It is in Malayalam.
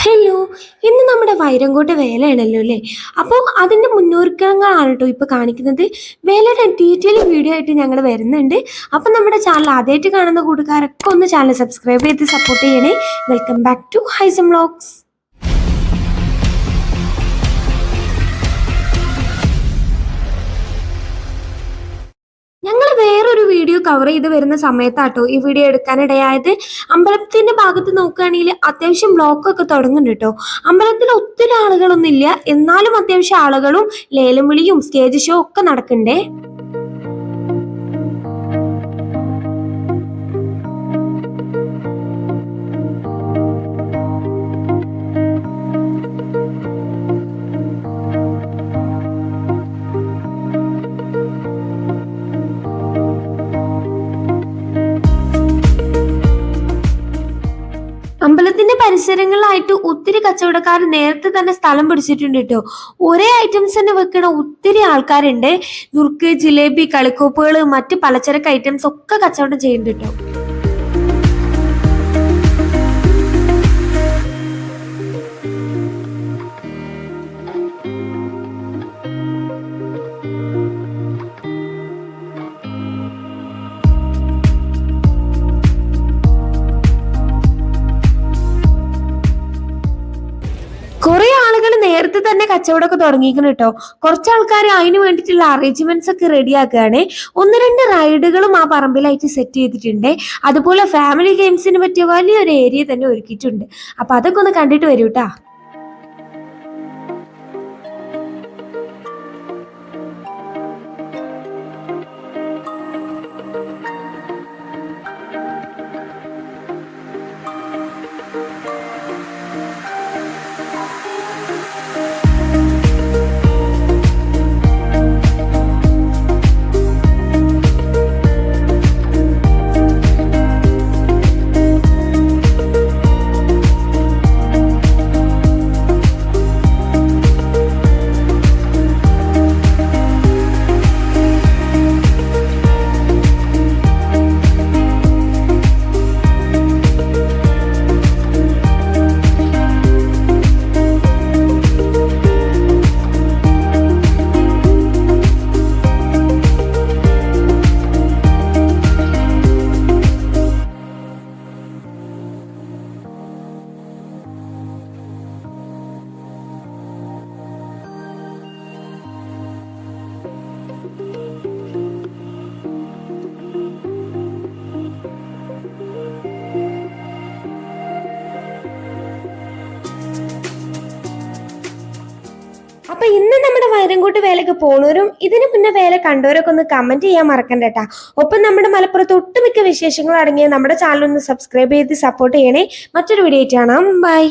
ഹലോ ഇന്ന് നമ്മുടെ വൈരങ്കോട്ട് വേലയാണല്ലോ അല്ലേ? അപ്പോൾ അതിന്റെ മുന്നൊരുക്കങ്ങളാണ് കേട്ടോ ഇപ്പോൾ കാണിക്കുന്നത്. വേലയുടെ ഡീറ്റെയിൽ വീഡിയോ ആയിട്ട് ഞങ്ങൾ വരുന്നുണ്ട്. അപ്പം നമ്മുടെ ചാനൽ ആദ്യമായിട്ട് കാണുന്ന കൂട്ടുകാരൊക്കെ ഒന്ന് ചാനൽ സബ്സ്ക്രൈബ് ചെയ്ത് സപ്പോർട്ട് ചെയ്യണേ. Welcome back to Haisam vlogs cover ചെയ്ത് വരുന്ന സമയത്താട്ടോ ഈ വീഡിയോ എടുക്കാനിടയായത് അമ്പലത്തിന്റെ ഭാഗത്ത് നോക്കുകയാണെങ്കിൽ അത്യാവശ്യം ബ്ലോക്ക് ഒക്കെ തുടങ്ങുന്നുണ്ട് കേട്ടോ അമ്പലത്തിൽ ഒത്തിരി ആളുകളൊന്നും ഇല്ല എന്നാലും അത്യാവശ്യം ആളുകളും ലേലം വിളിയും സ്റ്റേജ് ഷോ ഒക്കെ നടക്കണ്ടേ? പരിസരങ്ങളിലായിട്ട് ഒത്തിരി കച്ചവടക്കാർ നേരത്തെ തന്നെ സ്ഥലം പിടിച്ചിട്ടുണ്ട് കേട്ടോ ഒരേ ഐറ്റംസ് തന്നെ വെക്കണ ഒത്തിരി ആൾക്കാരുണ്ട്. നുറുക്ക് ജിലേബി കളിക്കോപ്പുകൾ മറ്റ് പലചരക്ക് ഐറ്റംസ് ഒക്കെ കച്ചവടം ചെയ്യുന്നുണ്ട് കേട്ടോ നേരത്തെ തന്നെ കച്ചവടമൊക്കെ തുടങ്ങിയിരിക്കണം കേട്ടോ. കുറച്ച് ആൾക്കാർ അതിന് വേണ്ടിയിട്ടുള്ള അറേഞ്ച്മെന്റ്സ് ഒക്കെ റെഡിയാക്കുകയാണ് ഒന്ന് രണ്ട് റൈഡുകളും ആ പറമ്പിലായിട്ട് സെറ്റ് ചെയ്തിട്ടുണ്ട്. അതുപോലെ ഫാമിലി ഗെയിംസിന് പറ്റിയ വലിയൊരു ഏരിയ തന്നെ ഒരുക്കിയിട്ടുണ്ട്. അപ്പൊ അതൊക്കെ ഒന്ന് കണ്ടിട്ട് വരൂ കേട്ടാ അപ്പൊ ഇന്ന് നമ്മുടെ വയറൻകൂട്ട് വേലക്ക് പോണവരും ഇതിനു മുന്നേ വേല കണ്ടവരൊക്കെ ഒന്ന് കമന്റ് ചെയ്യാൻ മറക്കണ്ട കേട്ടാ ഒപ്പം നമ്മുടെ മലപ്പുറത്ത് ഒട്ടുമിക്ക വിശേഷങ്ങൾ അടങ്ങിയ നമ്മുടെ ചാനൽ ഒന്ന് സബ്സ്ക്രൈബ് ചെയ്ത് സപ്പോർട്ട് ചെയ്യണേ. മറ്റൊരു വീഡിയോ ആയിട്ട് കാണാം. ബൈ